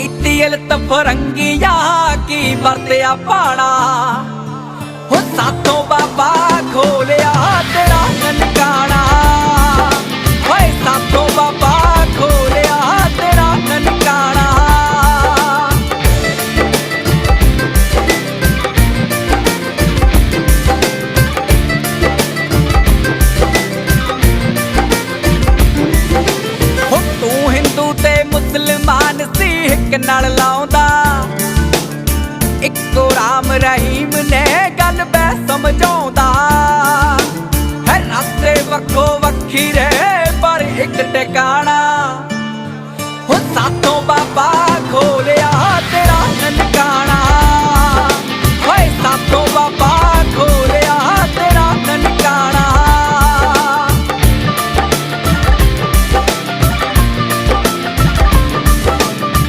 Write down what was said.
ਕੀਤੀ ਇਲਤ ਫਰੰਗੀਆ ਕੀ ਵਰਤਿਆ ਪਾਣਾ? ਹੋ ਸਾਥੋਂ ਬਾਬਾ ਖੋਲਿਆ ਤੇਰਾ ਨਨਕਾਣਾ। ਓਏ ਸਾਥੋਂ ਬਾਬਾ ਖੋਲਿਆ ਤੇਰਾ ਨਨਕਾਣਾ। ਹੋ ਤੂੰ ਹਿੰਦੂ ਤੇ ਮੁਸਲਮਾਨ ਸੀ ਇੱਕ ਨਾਲ ਲਾਉਂਦਾ। ਇੱਕੋ ਰਾਮ ਰਹੀਮ ਨੇ ਗੱਲ ਬੈ ਸਮਝਾਉਂਦਾ। ਹੈ ਰਾਤੇ ਵੱਖੋ ਵੱਖੀ ਰੇ, ਪਰ ਇੱਕ ਟਿਕਾਣਾ